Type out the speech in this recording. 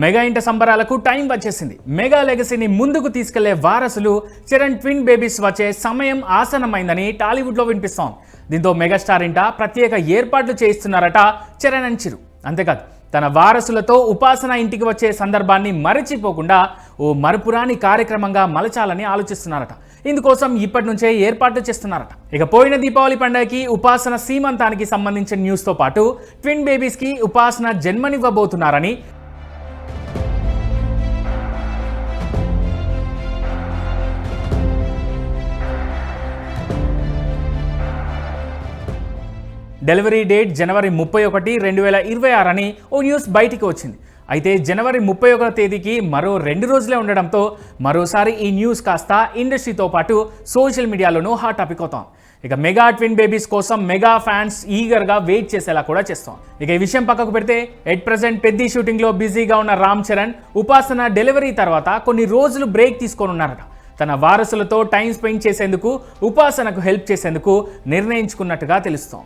Mega ఇంట సంబరాలకు time వచ్చేసింది. Mega లెగసీని ముందుకు తీసుకెళ్ళే వారసులు చరణ్ ట్విన్ బేబీస్ వచ్చే సమయం ఆసనమైందని టాలీవుడ్లో వినిపిస్తోంది. దీంతో మెగాస్టార్ ఇంట ప్రత్యేక ఏర్పాట్లు చేయిస్తున్నారట చరణ్ అండ్ చిరు. అంతేకాదు తన వారసులతో ఉపాసన ఇంటికి వచ్చే సందర్భాన్ని మరచిపోకుండా ఓ మరుపురాని కార్యక్రమంగా మలచాలని ఆలోచిస్తున్నారట. ఇందుకోసం ఇప్పటి నుంచే ఏర్పాట్లు చేస్తున్నారట. ఇక పోయిన దీపావళి పండగకి ఉపాసన సీమంతానికి సంబంధించిన న్యూస్తో పాటు ట్విన్ బేబీస్కి ఉపాసన జన్మనివ్వబోతున్నారని డెలివరీ డేట్ జనవరి ముప్పై ఒకటి రెండు వేల ఇరవై ఆరు అని ఓ న్యూస్ బయటికి వచ్చింది. అయితే జనవరి ముప్పై ఒకటో తేదీకి మరో రెండు రోజులే ఉండడంతో మరోసారి ఈ న్యూస్ కాస్త ఇండస్ట్రీతో పాటు సోషల్ మీడియాలోనూ హాట్ టాపిక్ అవుతాం. ఇక మెగా ట్విన్ బేబీస్ కోసం మెగా ఫ్యాన్స్ ఈగర్గా వెయిట్ చేసేలా కూడా చేస్తాం. ఇక ఈ విషయం పక్కకు పెడితే ఎట్ ప్రజెంట్ పెద్ద షూటింగ్లో బిజీగా ఉన్న రామ్ చరణ్ ఉపాసన డెలివరీ తర్వాత కొన్ని రోజులు బ్రేక్ తీసుకొని ఉన్నారట తన వారసులతో టైం స్పెండ్ చేసేందుకు ఉపాసనకు హెల్ప్ చేసేందుకు నిర్ణయించుకున్నట్టుగా తెలుస్తోంది